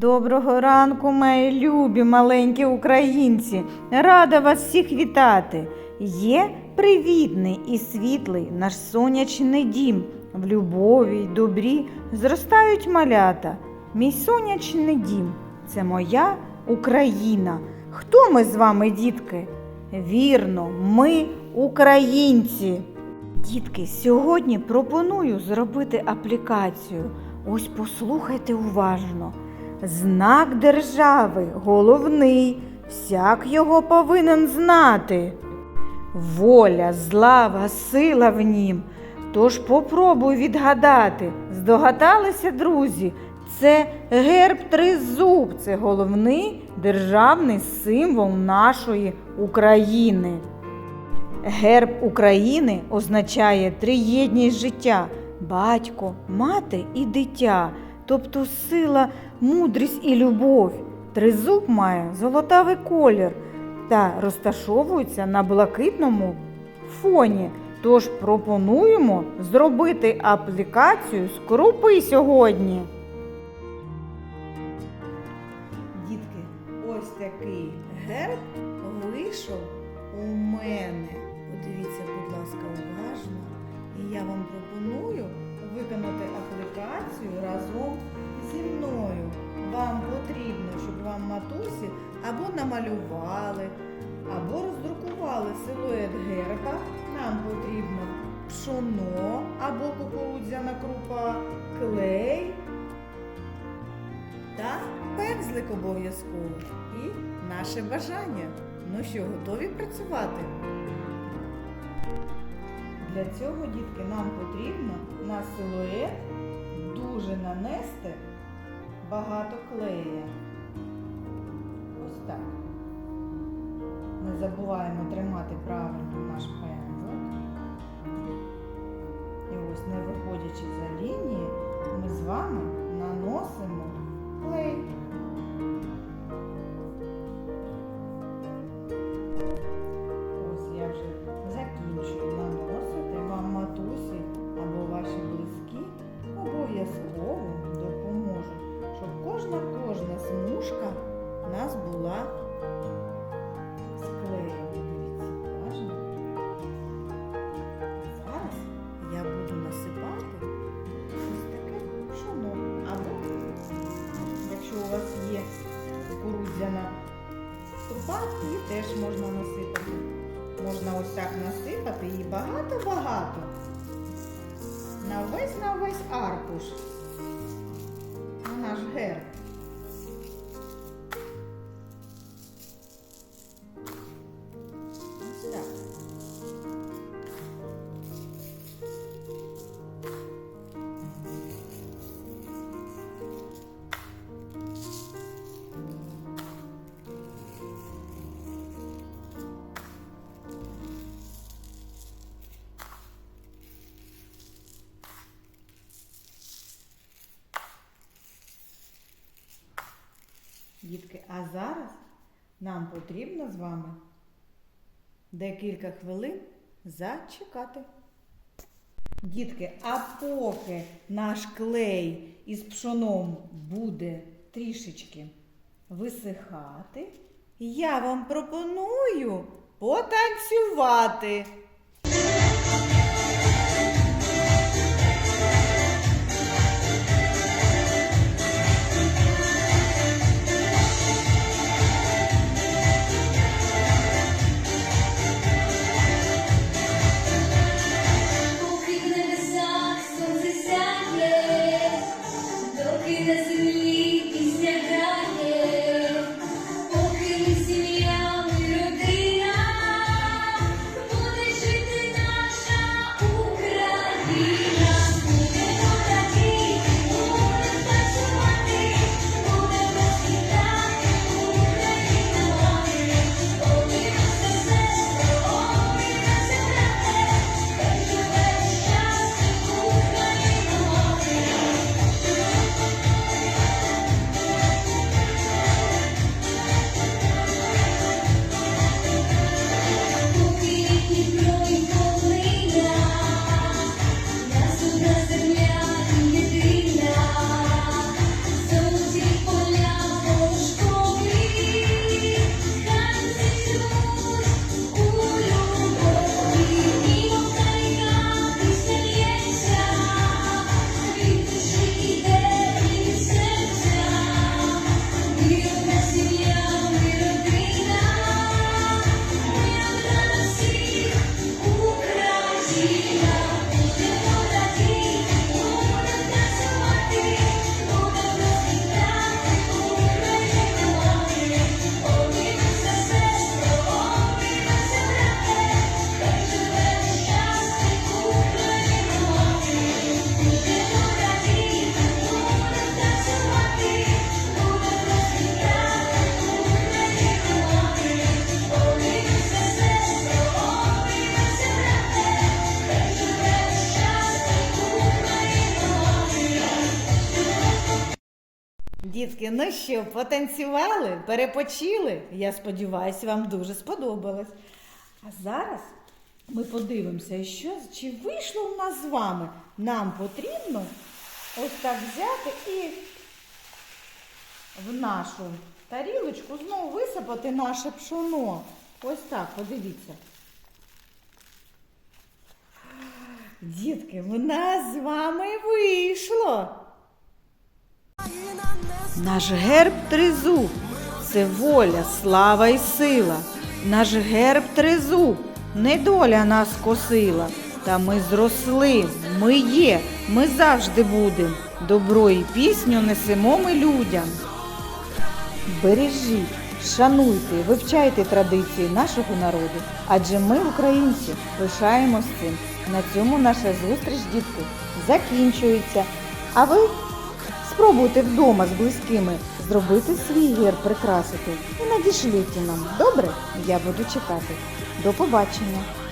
Доброго ранку, мої любі маленькі українці. Рада вас всіх вітати. Є привітний і світлий наш сонячний дім. В любові й добрі зростають малята. Мій сонячний дім це моя Україна. Хто ми з вами, дітки? Вірно, ми українці. Дітки, сьогодні пропоную зробити аплікацію. Ось послухайте уважно. Знак держави головний, всяк його повинен знати. Воля, злава, сила в нім. Тож попробуй відгадати. Здогадалися, друзі, це герб тризуб, це головний державний символ нашої України. Герб України означає триєдність життя батько, мати і дитя, тобто сила, мудрість і любов. Тризуб має золотавий колір та розташовується на блакитному фоні. Тож пропонуємо зробити аплікацію з крупи сьогодні. Дітки, ось такий герб вийшов у мене. Подивіться, будь ласка, уважно. І я вам пропоную виконати аплікацію разом або намалювали, або роздрукували силует герба. Нам потрібно пшоно або кукурудзяна крупа, клей та пензлик обов'язково. І наше бажання. Ну що, готові працювати? Для цього, дітки, нам потрібно на силует дуже нанести багато клея. Ось так. Не забуваємо тримати правильно наш пензлик. І ось, не виходячи за лінії, ми з вами наносимо клей. Можна насипати. Можна ось так насипати і багато-багато. На весь на весь аркуш. На наш герб. Дітки, а зараз нам потрібно з вами декілька хвилин зачекати. Дітки, а поки наш клей із пшоном буде трішечки висихати, я вам пропоную потанцювати. Дітки, ну що, потанцювали, перепочили? Я сподіваюся, вам дуже сподобалось. А зараз ми подивимося, що, чи вийшло у нас з вами. Нам потрібно ось так взяти і в нашу тарілочку знову висипати наше пшоно. Ось так, подивіться. Дітки, в нас з вами вийшло. Наш герб тризуб це воля, слава і сила. Наш герб тризуб недоля нас косила. Та ми зросли, ми є, ми завжди будем. Добро і пісню несемо ми людям. Бережіть, шануйте, вивчайте традиції нашого народу, адже ми, українці, пишаємось цим. На цьому наша зустріч, дітки, закінчується. А ви спробуйте вдома з близькими зробити свій герб, прикрасити і надішліть нам. Добре? Я буду чекати. До побачення!